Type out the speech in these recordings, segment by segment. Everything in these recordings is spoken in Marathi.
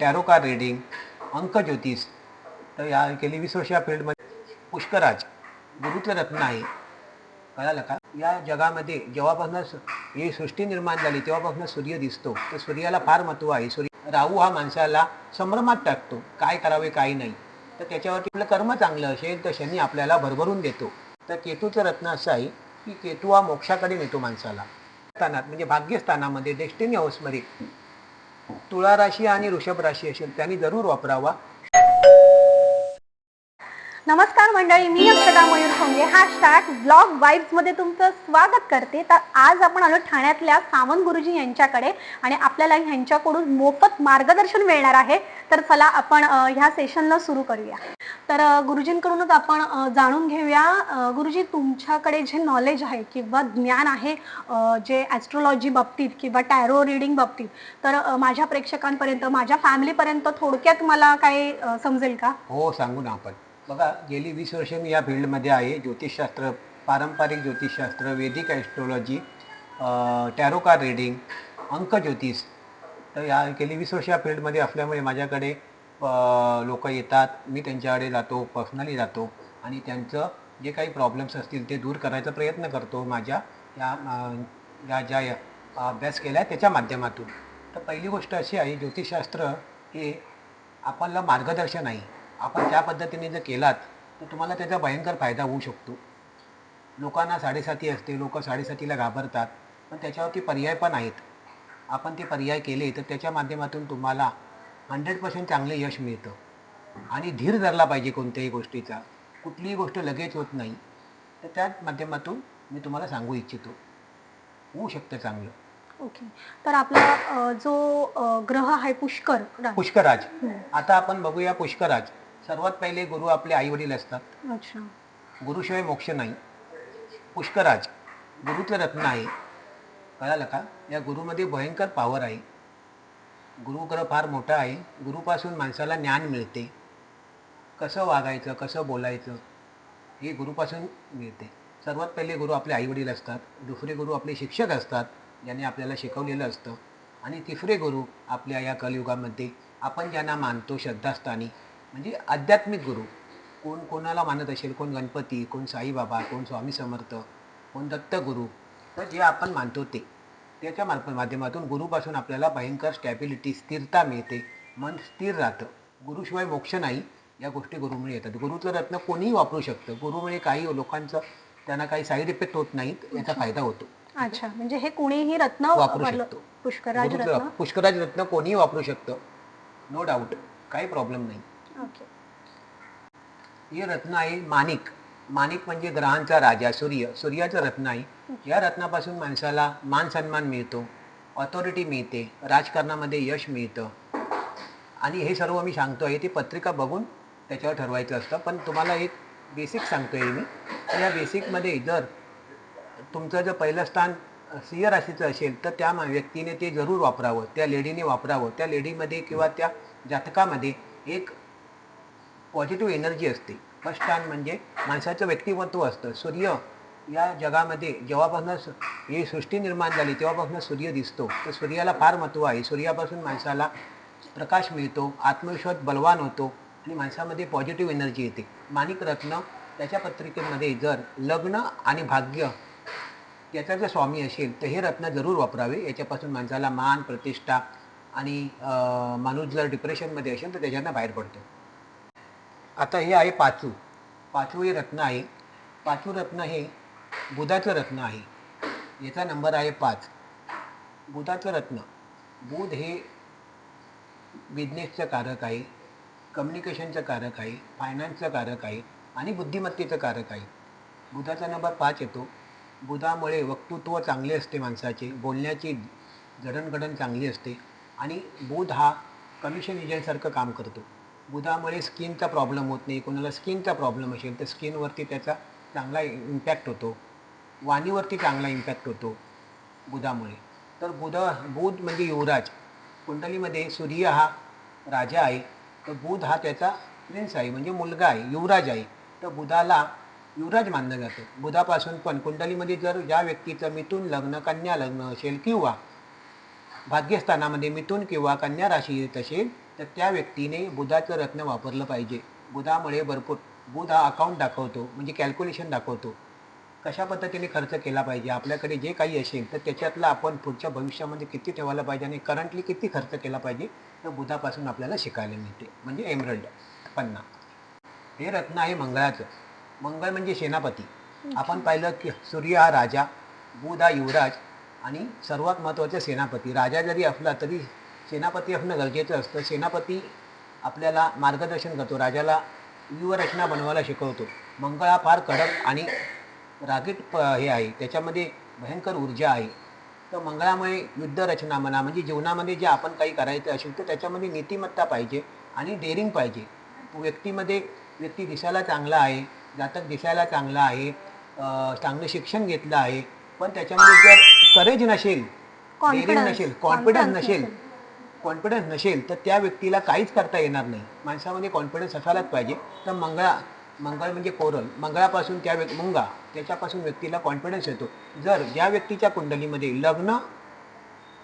टॅरो कार्ड रिडिंग अंक ज्योतिष तर या गेली वीस वर्ष या फील्डमध्ये. पुष्कराज गुरुत्व रत्न आहे. कळालं का? या जगामध्ये जेव्हापासून ही सृष्टी निर्माण झाली तेव्हापासून सूर्य दिसतो. तर सूर्याला फार महत्त्व आहे. सूर्य राहू हा माणसाला संभ्रमात टाकतो. काय करावे काय नाही. तर त्याच्यावरती आपलं कर्म चांगलं असेल तर शनी आपल्याला भरभरून देतो. तर केतूचं रत्न असं आहे की केतू हा मोक्षाकडे नेतो माणसाला. स्थानात म्हणजे भाग्यस्थानामध्ये डेस्टिनी हाऊसमध्ये तुळा राशी आणि वृषभ राशी असेल त्यांनी जरूर वापरावा. नमस्कार मंडळी मी अक्षता मयूर हा हॅशटॅग ब्लॉग वाईब्समध्ये तुमचं स्वागत करते. तर आज आपण आलो ठाण्यातल्या सावंत गुरुजी यांच्याकडे आणि आपल्याला ह्यांच्याकडून मोफत मार्गदर्शन मिळणार आहे. तर चला आपण ह्या सेशनला सुरू करूया. तर गुरुजींकडूनच आपण जाणून घेऊया. गुरुजी तुमच्याकडे जे नॉलेज आहे किंवा ज्ञान आहे जे ॲस्ट्रोलॉजी बाबतीत किंवा टॅरो रिडिंग बाबतीत तर माझ्या प्रेक्षकांपर्यंत माझ्या फॅमिलीपर्यंत थोडक्यात मला काही समजेल का? हो सांगू ना आपण. बघा गेली वीस वर्ष मी या फील्डमध्ये आहे. ज्योतिषशास्त्र पारंपरिक ज्योतिषशास्त्र Vedic astrology tarot card reading अंक ज्योतिष तर या गेली वीस वर्ष या फील्डमध्ये असल्यामुळे माझ्याकडे लोक येतात. मी त्यांच्याकडे जातो पर्सनली जातो. आणि त्यांचं जे काही प्रॉब्लेम्स असतील ते दूर करायचा प्रयत्न करतो माझ्या. या या ज्या अभ्यास केला आहे त्याच्या माध्यमातून. तर पहिली गोष्ट अशी आहे ज्योतिषशास्त्र हे आपल्याला मार्गदर्शन आहे. आपण त्या पद्धतीने जर केलात तर तुम्हाला त्याचा भयंकर फायदा होऊ शकतो. लोकांना साडेसाती असते लोक साडेसातीला घाबरतात पण त्याच्यावरती पर्याय पण आहेत. आपण ते पर्याय केले तर त्याच्या माध्यमातून तुम्हाला हंड्रेड पर्सेंट चांगले यश मिळतं. आणि धीर धरला पाहिजे कोणत्याही गोष्टीचा. कुठलीही गोष्ट लगेच होत नाही. तर त्या माध्यमातून मी तुम्हाला सांगू इच्छितो. होऊ शकतं चांगलं. ओके. तर आपला जो ग्रह आहे पुष्कर पुष्कराज. आता आपण बघूया पुष्कराज. सर्वात पहिले गुरु आपले आई वडील असतात. अच्छा. गुरुशिवाय मोक्ष नाही. पुष्कराज गुरुचं रत्न आहे. कळालं का? या गुरुमध्ये भयंकर पॉवर आहे. गुरुग्रह फार मोठा आहे. गुरुपासून माणसाला ज्ञान मिळते. कसं वागायचं कसं बोलायचं हे गुरुपासून मिळते. सर्वात पहिले गुरु आपले आईवडील असतात. दुसरे गुरु आपले शिक्षक असतात ज्यांनी आपल्याला शिकवलेलं असतं. आणि तिसरे गुरु आपल्या या कलियुगामध्ये आपण ज्यांना मानतो श्रद्धास्थानी म्हणजे आध्यात्मिक गुरु. कोण कोणाला मानत असेल कोण गणपती कोण साईबाबा कोण स्वामी समर्थ कोण दत्तगुरू तर जे आपण मानतो ते. त्याच्या मार्फत माध्यमातून गुरुपासून आपल्याला भयंकर स्टॅबिलिटी स्थिरता मिळते. मन स्थिर राहतं. गुरुशिवाय मोक्ष नाही या गोष्टी गुरुमुळे येतात. गुरुचं रत्न कोणीही वापरू शकतं. गुरुमुळे काही लोकांचं त्यांना काही साईड इफेक्ट होत नाहीत याचा फायदा होतो. अच्छा. म्हणजे हे कुणीही रत्न वापरू शकतो. पुष्कराज रत्न? पुष्कराज रत्न कोणीही वापरू शकतं. नो डाऊट काही प्रॉब्लेम नाही. हे रत्न आहे माणिक. माणिक म्हणजे ग्रहांचा राजा सूर्य. सूर्याचं रत्न आहे. या रत्नापासून माणसाला मान सन्मान मिळतो ऑथॉरिटी मिळते राजकारणामध्ये यश मिळतं. आणि हे सर्व मी सांगतो आहे ती पत्रिका बघून त्याच्यावर ठरवायचं असतं. पण तुम्हाला एक बेसिक सांगतो आहे मी. या बेसिकमध्ये जर तुमचं जर पहिलं स्थान सिंह राशीचं असेल तर त्या व्यक्तीने ते जरूर वापरावं. त्या लेडीने वापरावं. त्या लेडीमध्ये किंवा त्या जातकामध्ये एक पॉझिटिव्ह एनर्जी असते. फर्स्ट स्थान म्हणजे माणसाचं व्यक्तिमत्व असतं. सूर्य या जगामध्ये जेव्हापासून स- ही सृष्टी निर्माण झाली तेव्हापासून सूर्य दिसतो. तर सूर्याला फार महत्त्व आहे. सूर्यापासून माणसाला प्रकाश मिळतो आत्मविश्वास बलवान होतो आणि माणसामध्ये पॉझिटिव्ह एनर्जी येते. माणिक रत्न त्याच्या पत्रिकेमध्ये जर लग्न आणि भाग्य याचा जर स्वामी असेल तर हे रत्न जरूर वापरावे. याच्यापासून माणसाला मान प्रतिष्ठा आणि माणूस जर डिप्रेशनमध्ये असेल तर त्याच्यानं बाहेर पडतो. आता हे आहे पाचू. पाचू हे रत्न आहे. पाचू रत्न हे बुधाचं रत्न आहे. याचा नंबर आहे पाच. बुधाचं रत्न. बुध हे बिझनेसचं कारक आहे. कम्युनिकेशनचं कारक आहे. फायनान्सचं कारक आहे. आणि बुद्धिमत्तेचं कारक आहे. बुधाचा नंबर पाच येतो. बुधामुळे वक्तृत्व चांगले असते माणसाचे. बोलण्याची जडणघडण चांगली असते. आणि बुध हा कमिशन एजंटसारखं काम करतो. बुधामुळे स्किनचा प्रॉब्लेम होत नाही. कोणाला स्किनचा प्रॉब्लेम असेल तर स्किनवरती त्याचा चांगला इम्पॅक्ट होतो. वाणीवरती चांगला इम्पॅक्ट होतो बुधामुळे. तर बुध बुध म्हणजे युवराज. कुंडलीमध्ये सूर्य हा राजा आहे. तर बुध हा त्याचा प्रिन्स आहे म्हणजे मुलगा आहे युवराज आहे. तर बुधाला युवराज मानलं जातं. बुधापासून पण कुंडलीमध्ये जर ज्या व्यक्तीचं मिथून लग्न कन्या लग्न असेल किंवा भाग्यस्थानामध्ये मिथून किंवा कन्या राशी येत असेल तर त्या व्यक्तीने बुधाचं रत्न वापरलं पाहिजे. बुधामुळे भरपूर बुध हा अकाउंट दाखवतो म्हणजे कॅल्क्युलेशन दाखवतो. कशा पद्धतीने खर्च केला पाहिजे? आपल्याकडे जे काही असेल तर त्याच्यातलं आपण पुढच्या भविष्यामध्ये किती ठेवायला पाहिजे आणि करंटली किती खर्च केला पाहिजे तर बुधापासून आपल्याला शिकायला मिळते. म्हणजे एमरल्ड पन्ना. हे रत्न आहे मंगळाचं. मंगळ म्हणजे सेनापती. आपण पाहिलं की सूर्य हा राजा बुध हा युवराज आणि सर्वात महत्त्वाचं सेनापती. राजा जरी असला तरी सेनापती असणं गरजेचं असतं. सेनापती आपल्याला मार्गदर्शन करतो. राजाला व्यूहरचना बनवायला शिकवतो. मंगळ हा फार कडक आणि रागीट प हे आहे. त्याच्यामध्ये भयंकर ऊर्जा आहे. तर मंगळामुळे युद्धरचना म्हणा म्हणजे जीवनामध्ये जे आपण काही करायचं असेल तर त्याच्यामध्ये नीतिमत्ता पाहिजे आणि डेअरिंग पाहिजे. व्यक्तीमध्ये व्यक्ती दिसायला चांगला आहे जातक दिसायला चांगला आहे चांगलं शिक्षण घेतलं आहे. पण त्याच्यामध्ये जर करेज नसेल डेअरिंग. नसेल कॉन्फिडन्स नसेल. कॉन्फिडन्स नसेल तर त्या व्यक्तीला काहीच करता येणार नाही. माणसामध्ये कॉन्फिडन्स असायलाच पाहिजे. तर मंगळा मंगळ म्हणजे कोरल. मंगळापासून त्या व्यक् मुंगा त्याच्यापासून व्यक्तीला कॉन्फिडन्स येतो. जर ज्या व्यक्तीच्या कुंडलीमध्ये लग्न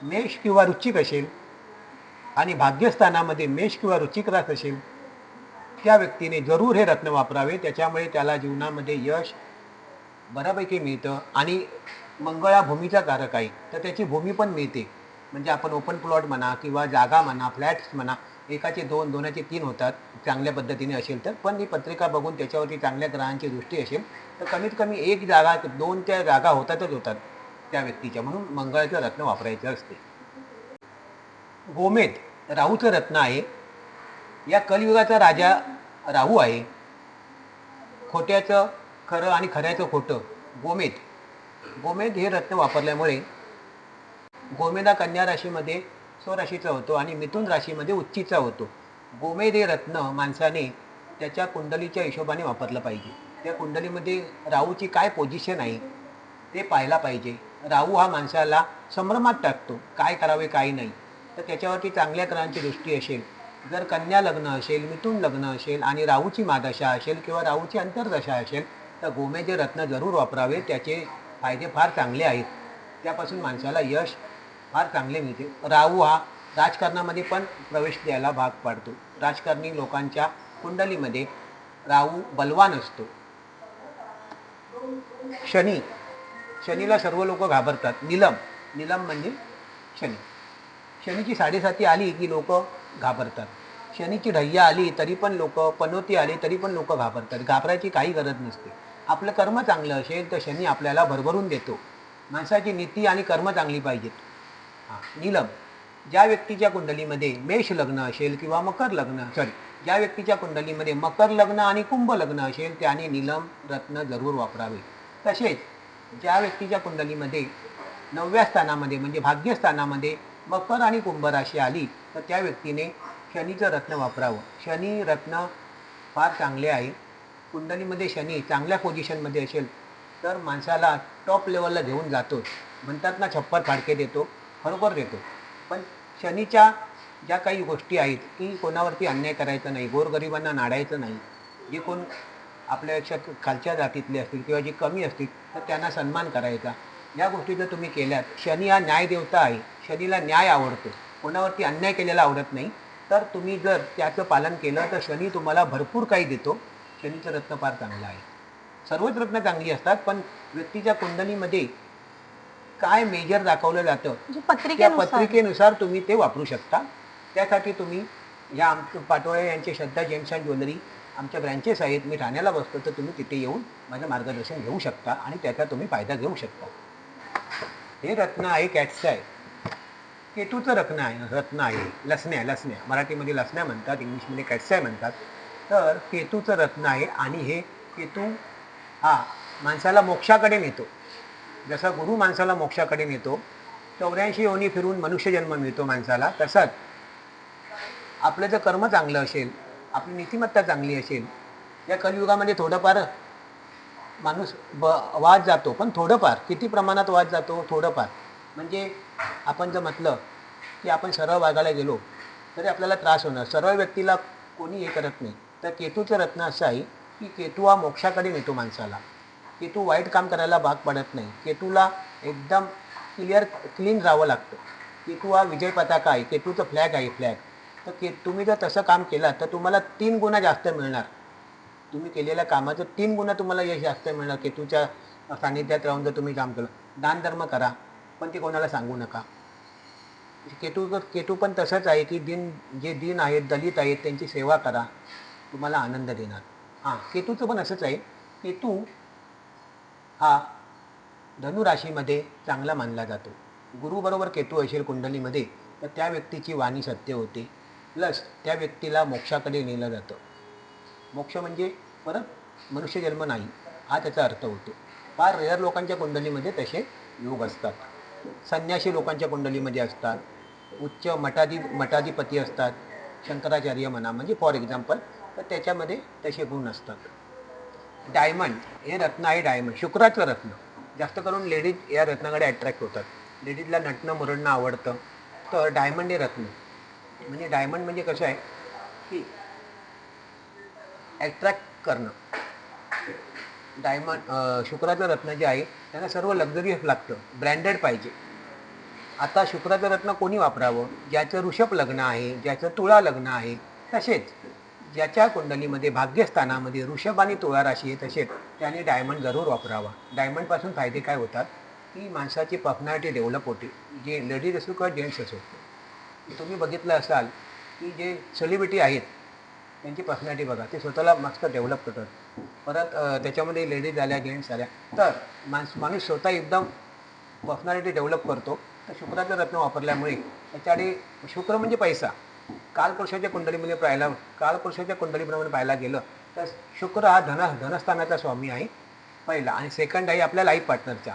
मेष किंवा रुचिक असेल आणि भाग्यस्थानामध्ये मेष किंवा रुचिक रास असेल त्या व्यक्तीने जरूर हे रत्न वापरावे. त्याच्यामुळे त्याला जीवनामध्ये यश बऱ्यापैकी मिळतं आणि मंगळ हा भूमीचा कारक आहे. तर त्याची भूमी पण मिळते. म्हणजे आपण ओपन प्लॉट म्हणा किंवा जागा म्हणा फ्लॅट्स म्हणा एकाचे दोन दोनाचे तीन होतात चांगल्या पद्धतीने असेल तर. पण ही पत्रिका बघून त्याच्यावरती चांगल्या ग्रहांची दृष्टी असेल तर कमीत कमी एक जागा दोन त्या जागा होतातच होतात त्या व्यक्तीच्या. म्हणून मंगळाचं रत्न वापरायचं असते. गोमेद राहूचं रत्न आहे. या कलयुगाचा राजा राहू आहे. खोट्याचं खरं आणि खऱ्याचं खोटं गोमेद. गोमेद हे रत्न वापरल्यामुळे गोमेदा कन्या राशीमध्ये स्वराशीचा होतो आणि मिथुन राशीमध्ये उच्चीचा होतो. गोमेद हे रत्न माणसाने त्याच्या कुंडलीच्या हिशोबाने वापरलं पाहिजे. त्या कुंडलीमध्ये राहूची काय पोझिशन आहे ते पाहायला पाहिजे. राहू हा माणसाला संभ्रमात टाकतो. काय करावे काय नाही. तर त्याच्यावरती चांगल्या ग्रहांची दृष्टी असेल. जर कन्या लग्न असेल मिथून लग्न असेल आणि राहूची मादशा असेल किंवा राहूची अंतर्दशा असेल तर गोमेचे रत्न जरूर वापरावे. त्याचे फायदे फार चांगले आहेत. त्यापासून माणसाला यश फार चांगले मिळते राहू हा राजकारणामध्ये पण प्रवेश द्यायला भाग पाडतो. राजकारणी लोकांच्या कुंडलीमध्ये राहू बलवान असतो. शनी शनीला सर्व लोक घाबरतात. निलम निलम म्हणजे शनी. शनीची साडेसाती आली की लोक घाबरतात. शनीची ढय्या आली तरी पण लोक पनोती आली तरी पण लोक घाबरतात. घाबरायची काही गरज नसते. आपलं कर्म चांगलं असेल तर शनी आपल्याला भरभरून देतो. माणसाची नीती आणि कर्म चांगली पाहिजेत. नीलम ज्या व्यक्तीच्या कुंडलीमध्ये मेष लग्न असेल किंवा मकर लग्न सॉरी ज्या व्यक्तीच्या कुंडलीमध्ये मकर लग्न आणि कुंभ लग्न असेल त्याने नीलम रत्न जरूर वापरावे. तसेच ज्या व्यक्तीच्या कुंडलीमध्ये नवव्या स्थानामध्ये म्हणजे भाग्यस्थानामध्ये मकर आणि कुंभ राशी आली तर त्या व्यक्तीने शनीचं रत्न वापरावं. शनी रत्न फार चांगले आहे. कुंडलीमध्ये शनी चांगल्या पोझिशनमध्ये असेल तर माणसाला टॉप लेवलला घेऊन जातो. म्हणतात ना छप्पर फाडके देतो. खरोखर देतो. पण शनीच्या ज्या काही गोष्टी आहेत की कोणावरती अन्याय करायचा नाही गोरगरिबांना नाडायचं नाही. जे कोण आपल्यापेक्षा खालच्या जातीतले असतील किंवा जे कमी असतील तर त्यांना सन्मान करायचा. या गोष्टी जर तुम्ही केल्यात शनी हा न्यायदेवता आहे शनीला न्याय आवडतो. कोणावरती अन्याय केलेला आवडत नाही. तर तुम्ही जर त्याचं पालन केलं तर शनी तुम्हाला भरपूर काही देतो. शनीचं रत्न फार चांगलं आहे. सर्वच रत्न चांगली असतात पण व्यक्तीच्या कुंडलीमध्ये काय मेजर दाखवलं जातं त्या पत्रिकेनुसार. तुम्ही ते वापरू शकता. त्यासाठी तुम्ही या आम पाटोळे यांचे श्रद्धा जेम्स अँड ज्वेलरी आमच्या ब्रँचेस आहेत. मी ठाण्याला बसतो तर तुम्ही तिथे येऊन माझं मार्गदर्शन घेऊ शकता आणि त्याचा तुम्ही फायदा घेऊ शकता. हे रत्न आहे कॅट्सचं आहे. केतूचं रत्न आहे रत्न आहे. लसण्या लसण्या. मराठीमध्ये लसण्या म्हणतात इंग्लिशमध्ये कॅट्साय म्हणतात. तर केतूचं रत्न आहे आणि हे केतू हा माणसाला मोक्षाकडे नेतो. जसा गुरु माणसाला मोक्षाकडे नेतो चौऱ्याऐंशी योनी फिरून मनुष्य जन्म मिळतो माणसाला तसंच आपलं जर कर्म चांगलं असेल आपली नीतिमत्ता चांगली असेल या कलियुगामध्ये थोडंफार माणूस ब वाद जातो पण थोडंफार किती प्रमाणात वाद जातो थोडंफार. म्हणजे आपण जर म्हटलं की आपण सरळ वागायला गेलो तरी आपल्याला त्रास होणार. सरळ व्यक्तीला कोणी हे करत नाही. तर केतूचं रत्न असं आहे की केतू हा मोक्षाकडे नेतो माणसाला. केतू वाईट काम करायला भाग पडत नाही. केतूला एकदम क्लिअर क्लीन राहावं लागतं. केतू हा विजय पताका आहे. केतूचं फ्लॅग आहे फ्लॅग तर के तुम्ही जर तसं काम केलं तर तुम्हाला तीन गुणा जास्त मिळणार. तुम्ही केलेल्या कामाचं तीन गुणा तुम्हाला यश जास्त मिळणार. केतूच्या सानिध्यात राहून जर तुम्ही काम केलं दानधर्म करा पण ते कोणाला सांगू नका. केतू केतू पण तसंच आहे की दिन जे दिन आहेत दलित आहेत त्यांची सेवा करा. तुम्हाला आनंद देणार. हां केतूचं पण असंच आहे. केतू हा धनुराशीमध्ये चांगला मानला जातो. गुरुबरोबर केतू असेल कुंडलीमध्ये तर त्या व्यक्तीची वाणी सत्य होते. प्लस त्या व्यक्तीला मोक्षाकडे नेलं जातं. मोक्ष म्हणजे परत मनुष्यजन्म नाही हा त्याचा अर्थ होतो. फार रेअर लोकांच्या कुंडलीमध्ये तसे योग असतात. संन्यासी लोकांच्या कुंडलीमध्ये असतात. उच्च मठाधी मठाधिपती असतात. शंकराचार्य म्हणा म्हणजे फॉर एक्झाम्पल तर त्याच्यामध्ये तसे गुण असतात. डायमंड हे रत्न आहे डायमंड शुक्राचं रत्न. जास्त करून लेडीज या रत्नाकडे अट्रॅक्ट होतात. लेडीजला नटणं मुरडणं आवडतं. तर डायमंड हे रत्न. म्हणजे डायमंड म्हणजे कसं आहे की ॲट्रॅक्ट करणं. डायमंड शुक्राचं रत्न जे आहे त्यांना सर्व लक्झरियस लागतं. ब्रँडेड पाहिजे. आता शुक्राचं रत्न कोणी वापरावं? ज्याचं ऋषभ लग्न आहे ज्याचं तुळा लग्न आहे तसेच. ज्याच्या कुंडलीमध्ये भाग्यस्थानामध्ये ऋषभ आणि तुळा राशी येत तसेच त्याने डायमंड जरूर वापरावा. डायमंडपासून फायदे काय होतात? की माणसाची पर्सनॅलिटी डेव्हलप होते. जे लेडीज असो किंवा जेंट्स असो. तुम्ही बघितलं असाल की जे सेलिब्रिटी आहेत त्यांची पर्सनॅलिटी बघा. ते स्वतःला मस्त डेव्हलप करतात. परत त्याच्यामध्ये लेडीज आल्या जेंट्स आल्या तर माणस माणूस स्वतः एकदम पर्सनॅलिटी डेव्हलप करतो. तर शुक्राचं रत्न वापरल्यामुळे त्याच्याकडे शुक्र म्हणजे पैसा. कालपुरुषाच्या कुंडलीमध्ये पाहायला कालपुरुषाच्या कुंडलीप्रमाणे पाहायला गेलं तर शुक्र हा धन धनस्थानाचा स्वामी आहे पहिला. आणि सेकंड आहे आपल्या लाईफ पार्टनरचा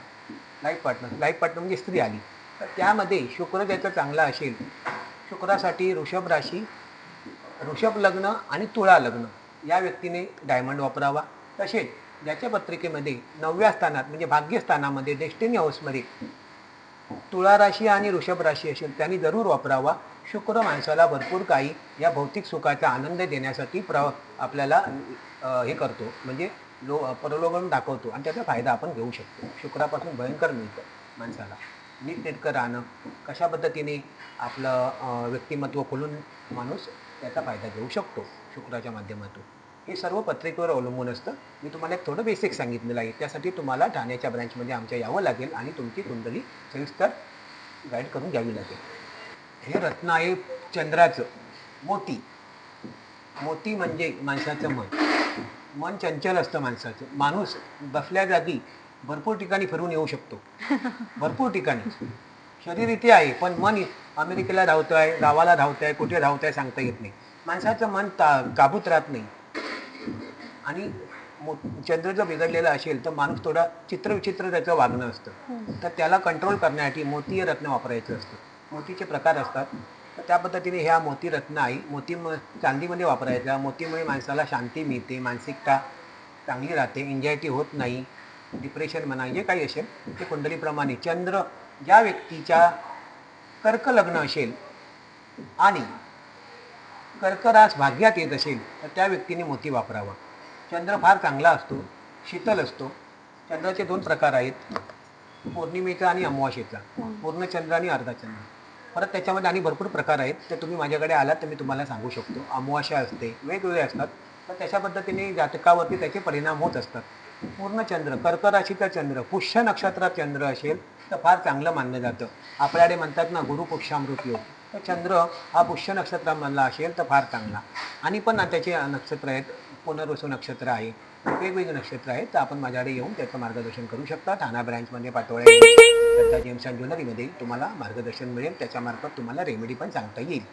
लाईफ पार्टनर लाईफ पार्टनर म्हणजे स्त्री आली. तर त्यामध्ये शुक्र ज्याचा चांगला असेल शुक्रासाठी ऋषभ राशी ऋषभ लग्न आणि तुळा लग्न या व्यक्तीने डायमंड वापरावा. तसेच ज्याच्या पत्रिकेमध्ये नवव्या स्थानात म्हणजे भाग्यस्थानामध्ये डेस्टिनी हाऊसमध्ये तुळा राशी आणि ऋषभ राशी असेल त्यांनी जरूर वापरावा. शुक्र माणसाला भरपूर काही या भौतिक सुखाचा आनंद देण्यासाठी प्र आपल्याला हे करतो. म्हणजे लो प्रलोभन दाखवतो आणि त्याचा फायदा आपण घेऊ शकतो. शुक्रापासून भयंकर मिळतं माणसाला. नीटनेटकं राहणं कशा पद्धतीने आपलं व्यक्तिमत्व खोलून माणूस त्याचा फायदा घेऊ शकतो शुक्राच्या माध्यमातून. हे सर्व पत्रिकेवर अवलंबून असतं. मी तुम्हाला एक थोडं बेसिक सांगितलेलं आहे. त्यासाठी तुम्हाला ठाण्याच्या ब्रँचमध्ये आमच्या यावं लागेल आणि तुमची कुंडली सविस्तर गाईड करून घ्यावी लागेल. हे रत्न आहे चंद्राचं. मोती. मोती म्हणजे माणसाचं मन. मन चंचल असतं माणसाचं. माणूस बसल्या जागी भरपूर ठिकाणी फिरून येऊ शकतो. भरपूर ठिकाणी. शरीर इथे आहे पण मन अमेरिकेला धावतं आहे गावाला धावतं आहे कुठे धावतं आहे सांगता येत नाही. माणसाचं मन ता काबूत राहत नाही. आणि मो चंद्र जर बिघडलेला असेल तर माणूस थोडा चित्रविचित्र त्याचं वागणं असतं. तर त्याला कंट्रोल करण्यासाठी मोती हे रत्न वापरायचं असतं. मोतीचे प्रकार असतात. तर त्या पद्धतीने ह्या मोती रत्न आहे. मोती म चांदीमध्ये वापरायचा. मोतीमुळे माणसाला शांती मिळते मानसिकता चांगली राहते एन्झायटी होत नाही डिप्रेशन म्हणा जे काही असेल ते कुंडलीप्रमाणे. चंद्र ज्या व्यक्तीच्या कर्क लग्न असेल आणि कर्करास भाग्यात येत असेल तर त्या व्यक्तीने मोती वापरावा. चंद्र फार चांगला असतो शीतल असतो. चंद्राचे दोन प्रकार आहेत. पौर्णिमेचा आणि अमावास्येचा. पूर्ण चंद्र आणि अर्धा चंद्र परत त्याच्यामध्ये आणि भरपूर प्रकार आहेत ते तुम्ही माझ्याकडे आलात तर मी तुम्हाला सांगू शकतो. अमावास्या असते वेगवेगळे असतात. तर तशा पद्धतीने जातकावरती त्याचे परिणाम होत असतात. पूर्ण चंद्र कर्क राशीचा चंद्र पुष्य नक्षत्रात चंद्र असेल तर फार चांगलं मानलं जातं. आपल्याकडे म्हणतात ना गुरुपुक्षामृत योग. तर चंद्र हा पुष्य नक्षत्रामधला असेल तर फार चांगला. आणि पण त्याचे नक्षत्र आहेत. पुनर्वसू नक्षत्र आहे. वेगवेगळे नक्षत्र आहेत तर आपण माझ्याकडे येऊन त्याचं मार्गदर्शन करू शकता. ठाणा ब्रँचमध्ये पाठवळ्या श्रद्धा जेम्स अँड ज्वेलरीमध्ये तुम्हाला मार्गदर्शन मिळेल त्याच्यामार्फत तुम्हाला रेमेडी पण सांगता येईल.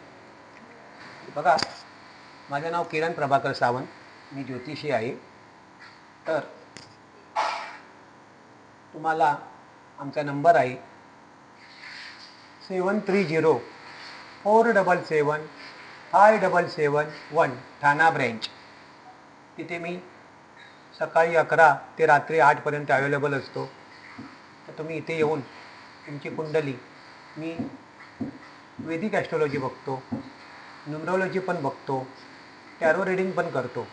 बघा माझं नाव किरण प्रभाकर सावंत मी ज्योतिषी आहे. तर तुम्हाला आमचा नंबर आहे seven three zero four double seven five double seven one Thane branch तिथे मी सकाळी अकरा ते रात्री आठपर्यंत अवेलेबल असतो. तर तुम्ही इथे येऊन तुमची कुंडली मी वेदिक ॲस्ट्रॉलॉजी बघतो न्युमरॉलॉजी पण बघतो टॅरो रिडिंग पण करतो.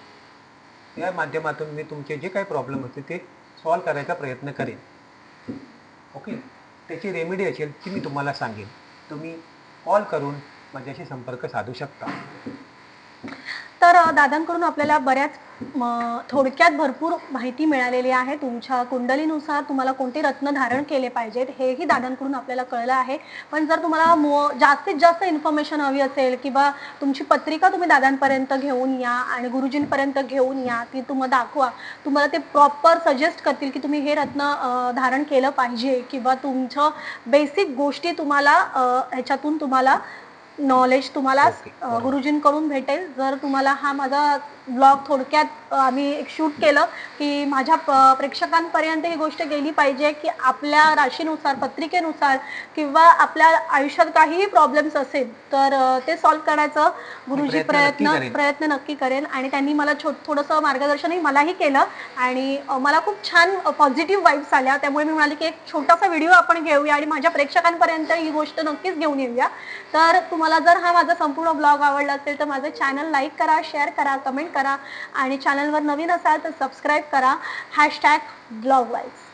या माध्यमातून मी तुमचे जे काही प्रॉब्लेम असतील ते सॉल्व करायचा प्रयत्न करेन. ओके त्याची रेमेडी असेल ती मी तुम्हाला सांगेन. तुम्ही कॉल करून माझ्याशी संपर्क साधू शकता. तर दादांकडून आपल्याला बऱ्याच थोडक्यात भरपूर माहिती मिळालेली आहे. तुमच्या कुंडलीनुसार तुम्हाला कोणते रत्न धारण केले पाहिजेत हेही दादांकडून आपल्याला कळलं आहे. पण जर तुम्हाला मो जास्तीत जास्त इन्फॉर्मेशन हवी असेल किंवा तुमची पत्रिका तुम्ही दादांपर्यंत घेऊन या आणि गुरुजींपर्यंत घेऊन या ती तुम्हाला दाखवा. तुम्हाला ते प्रॉपर सजेस्ट करतील की तुम्ही हे रत्न धारण केलं पाहिजे किंवा तुमचं बेसिक गोष्टी तुम्हाला ह्याच्यातून तुम्हाला नॉलेज तुम्हाला Okay. गुरुजींकडून भेटेल जर तुम्हाला हा माझा ब्लॉग थोडक्यात आम्ही एक शूट केलं की माझ्या प्रेक्षकांपर्यंत ही गोष्ट गेली पाहिजे की आपल्या राशीनुसार पत्रिकेनुसार किंवा आपल्या आयुष्यात काहीही प्रॉब्लेम्स असेल तर ते सॉल्व्ह करण्याचं गुरुजी प्रयत्न प्रयत्न नक्की करेन. आणि त्यांनी मला छो थोडंसं मार्गदर्शनही मलाही केलं. आणि मला खूप छान पॉझिटिव्ह वाईब्स आल्या. त्यामुळे मी म्हणाले की एक छोटासा व्हिडिओ आपण घेऊया आणि माझ्या प्रेक्षकांपर्यंत ही गोष्ट नक्कीच घेऊन येऊया. तर तुम्हाला जर हा माझा संपूर्ण ब्लॉग आवडला असेल तर माझं चॅनल लाईक करा शेअर करा कमेंट करा. आणि चॅनलवर नवीन असाल तर सबस्क्राईब करा. Hashtag blog wise